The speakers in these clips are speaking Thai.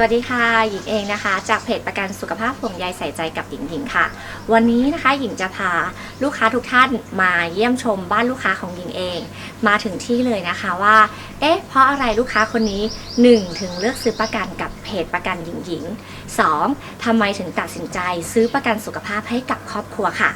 วัสดีค่ะ หญิงเองนะคะ จากเพจประกันสุขภาพห่วงใยใส่ใจกับหญิงหญิงค่ะ วันนี้นะคะหญิงจะพาลูกค้าทุกท่านมาเยี่ยมชมบ้านลูกค้าของหญิงเอง มาถึงที่เลยนะคะว่า เอ๊ะ เพราะอะไรลูกค้าคนนี้ 1. ถึงเลือกซื้อประกันกับเพจประกันหญิงหญิง 2. ทำไมถึงตัดสินใจซื้อประกันสุขภาพให้กับครอบครัวค่ะ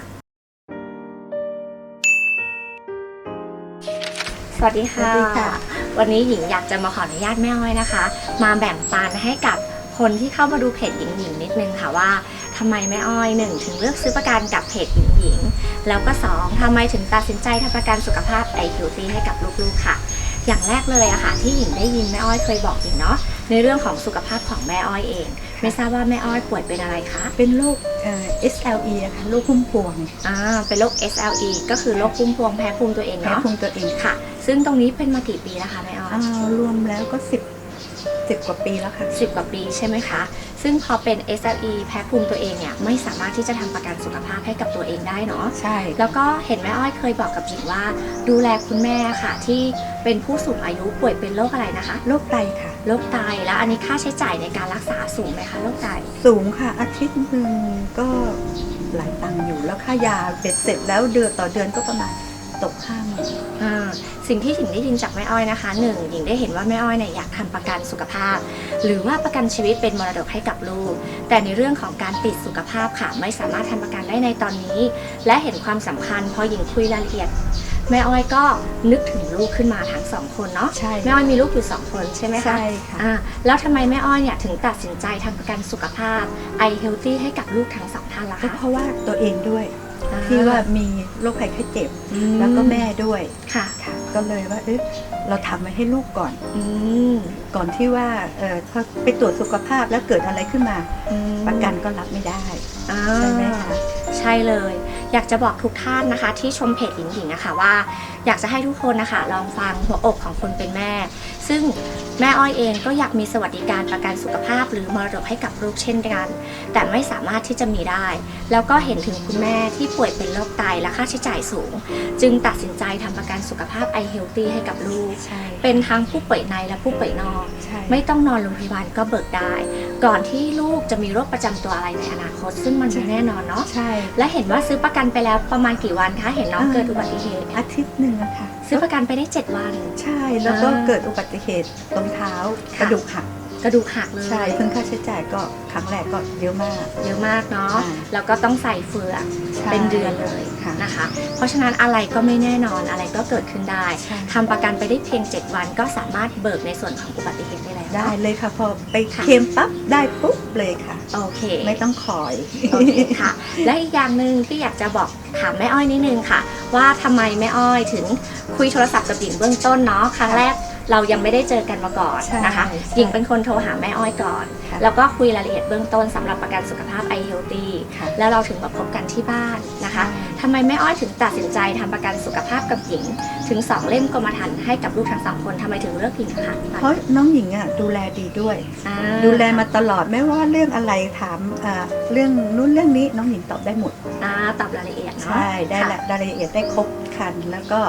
สวัสดีค่ะส วันนี้หญิงอยากจะมาขออนุญาตแม่อ้อยนะคะ มาแบ่งปันให้กับคนที่เข้ามาดูเพจหญิงหญิงนิดนึงค่ะว่าทำไมแม่อ้อยหนึ่งถึงเลือกซื้อประกันกับเพจหญิงหญิงแล้วก็สองทำไมถึงตัดสินใจทำประกันสุขภาพไอคิวซีให้กับลูกๆค่ะ อย่างแรกเลยอะค่ะที่หญิงได้ยินแม่อ้อยเคยบอกหญิงเนาะในเรื่องของสุขภาพของแม่อ้อยเอง ไม่ทราบว่าแม่อ้อยป่วยเป็นอะไรคะ เป็นโรคเอ่อ SLE อะค่ะโรคพุ่มพวงอ่า เป็นโรค SLE ก็คือโรคภูมิพวงแพ้ภูมิตัวเองแพ้เนาะ ภูมิตัวเองค่ะ ซึ่งตรงนี้เป็นมากี่ปีแล้วคะแม่อ้อยอ้าวรวมแล้วก็สิบ สิบกว่าปีแล้วค่ะสิบกว่าปีใช่ไหมคะ ซึ่งพอเป็น SLE แพ้ภูมิตัวเองเนี่ยไม่สามารถที่จะทำประกันสุขภาพให้กับตัวเองได้เนาะ ใช่ แล้วก็เห็นแม่อ้อยเคยบอกกับหญิงว่า ดูแลคุณแม่ค่ะ ที่เป็นผู้สูงอายุป่วยเป็นโรคอะไรนะคะโรคไตค่ะ โรคไตแล้วอันนี้ค่าใช้จ่ายในการรักษาสูงไหมคะโรคไตสูงค่ะ อาทิตย์หนึ่งก็หลายตังค์อยู่แล้วค่ายาเบ็ดเสร็จแล้วเดือนต่อเดือนก็ประมาณตกห้าหมื่น อ่า สิ่งที่หญิงได้ยินจากแม่อ้อยนะคะหนึ่งหญิงได้เห็นว่าแม่อ้อยเนี่ยอยากทำประกันสุขภาพ หรือว่าประกันชีวิตเป็นมรดกให้กับลูก แต่ในเรื่องของการติดสุขภาพค่ะไม่สามารถทำประกันได้ในตอนนี้ และเห็นความสำคัญพอหญิงคุยรายละเอียดแม่อ้อยก็นึกถึงลูกขึ้นมาทั้งสองคนเนาะใช่แม่อ้อยมีลูกอยู่สองคนใช่ไหมคะใช่ค่ะอ่าแล้วทำไมแม่อ้อยเนี่ยถึงตัดสินใจทำประกันสุขภาพ i Healthy ให้กับลูกทั้งสองท่านล่ะก็คะเพราะว่าตัวเองด้วยอ่ที่ว่ามีโรคภัยไข้เจ็บอืแล้วก็แม่ด้วยค่ะค่ะ ก็เลยว่าเอ๊ะเราทำไว้ให้ลูกก่อน อืมก่อนที่ว่าเออพอไปตรวจสุขภาพแล้วเกิดอะไรขึ้นมา อืมประกันก็รับไม่ได้ อ่าใช่ไหมคะ ใช่เลย อยากจะบอกทุกท่านนะคะ ที่ชมเพจหญิงหญิงนะคะว่า อยากจะให้ทุกคนนะคะ ลองฟังหัวอกของคนเป็นแม่ ซึ่งแม่อ้อยเองก็อยากมีสวัสดิการประกันสุขภาพ หรือมรดกให้กับลูกเช่นกัน แต่ไม่สามารถที่จะมีได้ แล้วก็เห็นถึงคุณแม่ที่ป่วยเป็นโรคไตและค่าใช้จ่ายสูง จึงตัดสินใจทำประกันสุขภาพ i Healthy ให้กับลูกใช่เป็นทั้งผู้ป่วยในและผู้ป่วยนอกใช่ไม่ต้องนอนโรงพยาบาลก็เบิกได้ ก่อนที่ลูกจะมีโรคประจำตัวอะไรในอนาคต ซึ่งมันไม่แน่นอนเนาะใช่ และเห็นว่าซื้อประกันไปแล้วประมาณกี่วันคะ เห็นน้องอ่าเกิดอุบัติเหตุอาทิตย์หนึ่งอะค่ะ ซื้อประกันไปได้ 7 วัน ใช่แล้วก็อ่าเกิดอุบัติเหตุตรงเท้าค่ะกระดูกหัก กระดูกหักเลยใช่ซึ่งค่าใช้จ่ายก็ครั้งแรกก็เยอะมาก เยอะมากเนาะอ่าแล้วก็ต้องใส่เฟือกใช่เป็นเดือนเลยค่ะนะคะ เพราะฉะนั้นอะไรก็ไม่แน่นอนอะไรก็เกิดขึ้นได้ใช่ ทำประกันไปได้เพียง 7 วันก็สามารถเบิกในส่วนของอุบัติเหตุได้แล้วได้เลยค่ะ พอไปค่ะเคลมปั๊บได้ปุ๊บเลยค่ะ โอเค ไม่ต้องคอย โอเคค่ะ และอีกอย่างหนึ่งที่อยากจะบอกถามแม่อ้อยนิดนึงค่ะ ว่าทำไมแม่อ้อยถึงคุยโทรศัพท์กับหญิงเบื้องต้นเนาะครั้งแรก เรายังไม่ได้เจอกันมาก่อนใช่นะคะใช่หญิงเป็นคนโทรหาแม่อ้อยก่อนค่ะแล้วก็คุยรายละเอียดเบื้องต้นสำหรับประกันสุขภาพ i Healthy ค่ะแล้วเราถึงมาพบกันที่บ้านนะคะใช่ทำไมแม่อ้อยถึงตัดสินใจทำประกันสุขภาพกับหญิง ถึงสองเล่มกรมธรรม์ให้กับลูกทั้งสองคนทำไมถึงเลือกหญิงคะเพราะน้องหญิงอะดูแลดีด้วยอ่าดูแลมาตลอดไม่ว่าเรื่องอะไรถามอ่าเรื่องนู้นเรื่องนี้น้องหญิงตอบได้หมดอ่าตอบรายละเอียดเนาะใช่ได้ค่ะละรายละเอียดได้ครบครันแล้วก็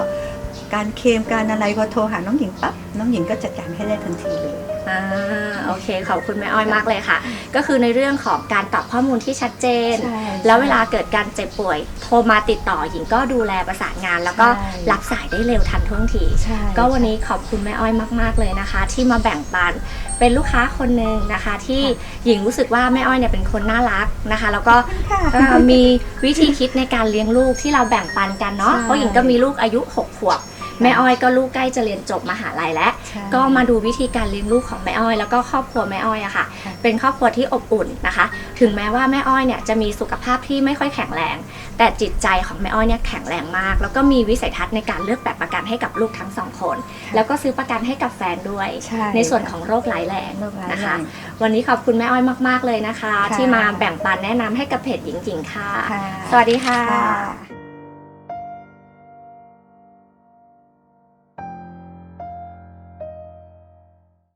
การเคมการอะไรพอโทรหาน้องหญิงปั๊บน้องหญิงก็จัดการให้ได้ทันทีเลย อ่าโอเคขอบคุณแม่อ้อยมากเลยค่ะ ก็คือในเรื่องของการตอบข้อมูลที่ชัดเจน ใช่แล้วเวลาเกิดการเจ็บป่วยโทรมาติดต่อหญิงก็ดูแลประสานงาน แล้วก็ใช่ รับสายได้เร็วทันท่วงที ใช่ ก็วันนี้ขอบคุณแม่อ้อยมาก ๆ เลยนะคะ ที่มาแบ่งปันเป็นลูกค้าคนหนึ่งนะคะ ที่หญิงรู้สึกว่าแม่อ้อยเนี่ยเป็นคนน่ารักนะคะ แล้วก็ค่ะเอ่อมีวิธีคิดในการเลี้ยงลูกที่เราแบ่งปันกันเนาะใช่ เพราะหญิงก็มีลูกอายุ 6 ขวบ แม่อ้อยก็ลูกใกล้จะเรียนจบมหาลัยแล้วใช่ก็มาดูวิธีการเลี้ยงลูกของแม่อ้อย แล้วก็ครอบครัวแม่อ้อยอะค่ะค่ะ เป็นครอบครัวที่อบอุ่นนะคะ ถึงแม้ว่าแม่อ้อยเนี่ยจะมีสุขภาพที่ไม่ค่อยแข็งแรง แต่จิตใจของแม่อ้อยเนี่ยแข็งแรงมาก แล้วก็มีวิสัยทัศน์ในการเลือกแบบประกันให้กับลูกทั้งสองคน แล้วก็ซื้อประกันให้กับแฟนด้วยใช่ในส่วนของโรคร้ายแรงโรคร้ายนะแรคะงวันนี้ขอบคุณแม่อ้อยมาก ๆเลยนะคะค่ะที่มาแบ่งปันแนะนำให้กับเพจหญิงๆค่ะค่ะสวัสดีค่ะค่ะ